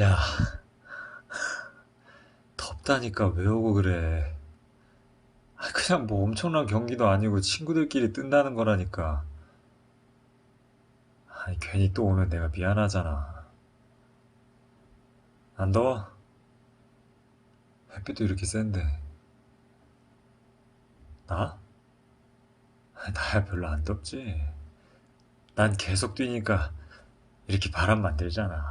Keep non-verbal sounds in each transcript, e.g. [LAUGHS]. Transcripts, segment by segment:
야, 덥다니까 왜 오고 그래? 아, 그냥 뭐 엄청난 경기도 아니고 친구들끼리 뜬다는 거라니까. 아니, 괜히 또 오면 내가 미안하잖아. 안 더워? 햇빛도 이렇게 센데. 나? 나야 별로 안 덥지. 난 계속 뛰니까 이렇게 바람 만들잖아.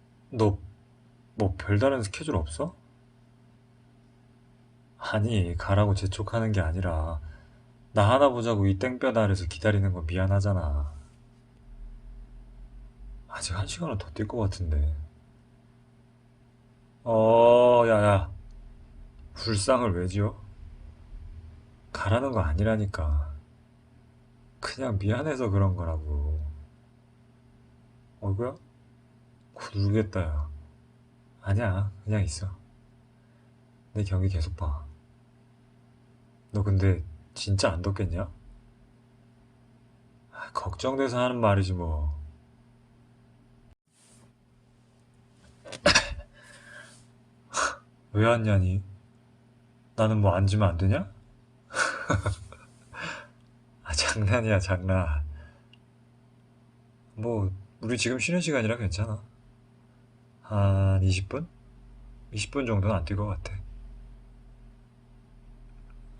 [LAUGHS] 너, 뭐 별다른 스케줄 없어? 아니, 가라고 재촉하는 게 아니라, 나 하나 보자고 이 땡볕 아래서 기다리는 건 미안하잖아. 아직 한 시간은 더 뛸 것 같은데. 어, 야, 야. 불상을 왜 지어? 가라는 거 아니라니까. 그냥 미안해서 그런 거라고. 어이구야? 곧 울겠다, 야. 아니야, 그냥 있어. 내 경기 계속 봐. 너 근데 진짜 안 덥겠냐? 아, 걱정돼서 하는 말이지 뭐. [LAUGHS] 왜 왔냐니? 나는 뭐 앉으면 안 되냐? 아, 장난이야, 장난. 뭐, 우리 지금 쉬는 시간이라 괜찮아. 한 20분? 20분 정도는 안 뛸 것 같아.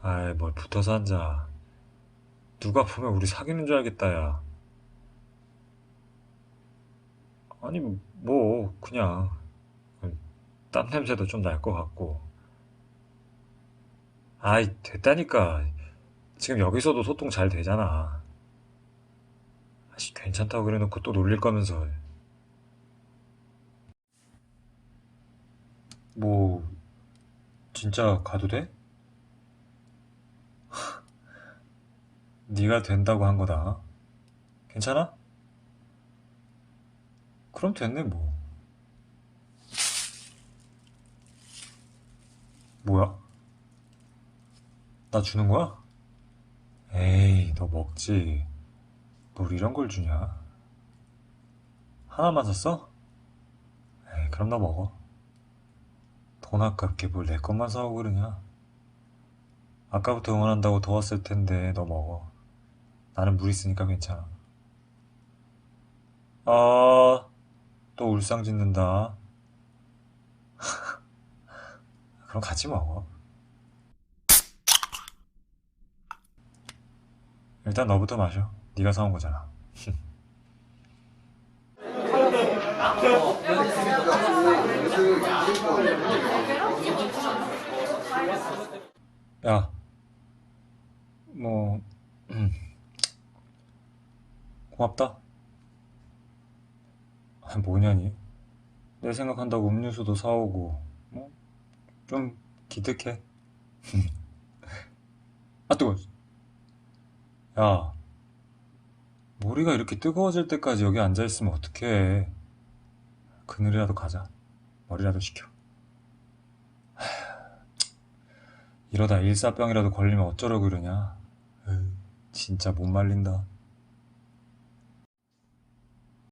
아이, 뭘 붙어서 앉아. 누가 보면 우리 사귀는 줄 알겠다, 야. 아니, 뭐, 그냥, 땀 냄새도 좀 날 것 같고. 아이, 됐다니까. 지금 여기서도 소통 잘 되잖아. 아씨, 괜찮다고 그래놓고 또 놀릴 거면서. 뭐, 진짜 가도 돼? [LAUGHS] 네가 된다고 한 거다. 괜찮아? 그럼 됐네, 뭐. 뭐야? 나 주는 거야? 너 먹지. 뭘 이런 걸 주냐? 하나만 샀어? 에이, 그럼 너 먹어. 돈 아깝게 뭘 내 것만 사오고 그러냐? 아까부터 응원한다고 도왔을 텐데 너 먹어. 나는 물 있으니까 괜찮아. 아, 또 울상 짓는다. [LAUGHS] 그럼 같이 먹어. 일단 너부터 마셔. 네가 사온 거잖아. [LAUGHS] 야, 뭐, 음, 고맙다. 아, 뭐냐니? 내 생각한다고 음료수도 사오고, 뭐, 좀 기특해. [LAUGHS] 아, 뜨거워. 야, 머리가 이렇게 뜨거워질 때까지 여기 앉아있으면 어떡해. 그늘이라도 가자. 머리라도 식혀. 이러다 일사병이라도 걸리면 어쩌려고 그러냐. 에휴, 진짜 못 말린다.